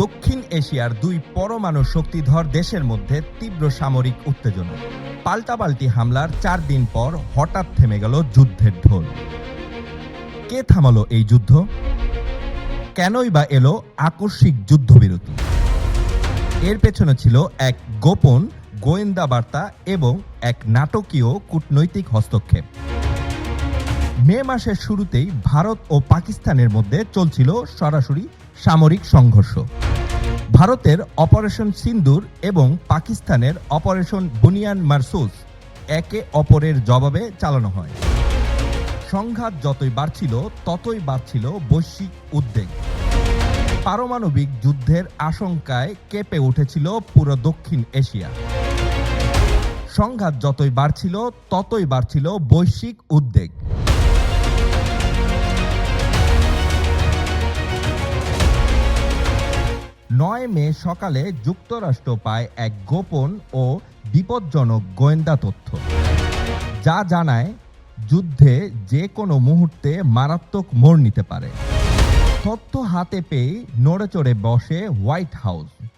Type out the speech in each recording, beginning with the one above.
দক্ষিণ এশিয়ার দুই পরমাণু শক্তিধর দেশের মধ্যে তীব্র সামরিক উত্তেজনা। পাল্টাপাল্টি হামলার চার দিন পর হঠাৎ থেমে গেল যুদ্ধের ঢোল। কে থামালো এই যুদ্ধ? কেনই বা এলো আকস্মিক যুদ্ধবিরতি? এর পেছনে ছিল এক গোপন গোয়েন্দা বার্তা এবং এক নাটকীয় কূটনৈতিক হস্তক্ষেপ। মে মাসের শুরুতেই ভারত ও পাকিস্তানের মধ্যে চলছিল সরাসরি সামরিক সংঘর্ষ। ভারতের অপারেশন সিন্দুর এবং পাকিস্তানের অপারেশন বুনিয়ান মারসুস একে অপরের জবাবে চালানো হয়। সংঘাত যতই বাড়ছিল, ততই বাড়ছিল বৈশ্বিক উদ্বেগ। পারমাণবিক যুদ্ধের আশঙ্কায় কেঁপে উঠেছিল পুরো দক্ষিণ এশিয়া। সংঘাত যতই বাড়ছিল, ততই বাড়ছিল বৈশ্বিক উদ্বেগ। নয় মে সকালে যুক্তরাষ্ট্র পায় এক গোপন ও বিপজ্জনক গোয়েন্দা তথ্য। যা জানায় যুদ্ধে যে কোনো মুহূর্তে মারাত্মক মোড় নিতে পারে। তথ্য হাতে পেয়ে নড়ে বসে White House.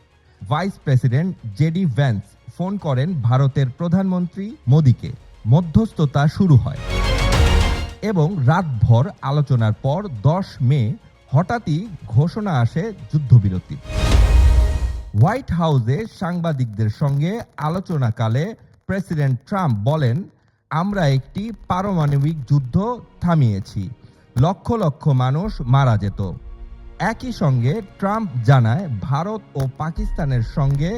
Vice president JD Vance phone করেন ভারতের প্রধানমন্ত্রী মোদীকে। মধ্যস্থতা শুরু হয়। এবং রাতভর আলোচনার পর দশ মে হঠাৎই ঘোষণা আসে যুদ্ধবিরতি। হোয়াইট হাউসে সাংবাদিকদের সঙ্গে আলোচনাকালে প্রেসিডেন্ট ট্রাম্প বলেন, আমরা একটি পারমাণবিক যুদ্ধ থামিয়েছি। লক্ষ লক্ষ মানুষ মারা যেত। একই সঙ্গে ট্রাম্প জানায়, ভারত ও পাকিস্তানের সঙ্গে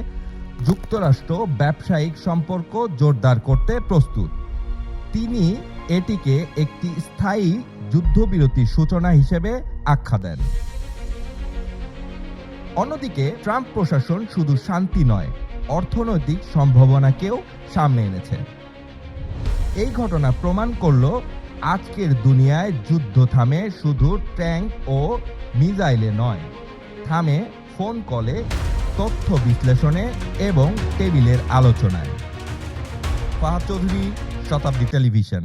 যুক্তরাষ্ট্র ব্যবসায়িক সম্পর্ক জোরদার করতে প্রস্তুত। তিনি এটিকে একটি স্থায়ী যুদ্ধবিরতির সূচনা হিসেবে আখ্যা দেন। অন্যদিকে ট্রাম্প প্রশাসন শুধু শান্তি নয়, অর্থনৈতিক সম্ভাবনাকেও সামনে এনেছে। এই ঘটনা প্রমাণ করল আজকের দুনিয়ায় যুদ্ধ থামে শুধু ট্যাঙ্ক ও মিজাইলে নয়, থামে ফোন কলে, তথ্য বিশ্লেষণে এবং টেবিলের আলোচনায়। ফাহাদ চৌধুরী, শতাব্দী টেলিভিশন।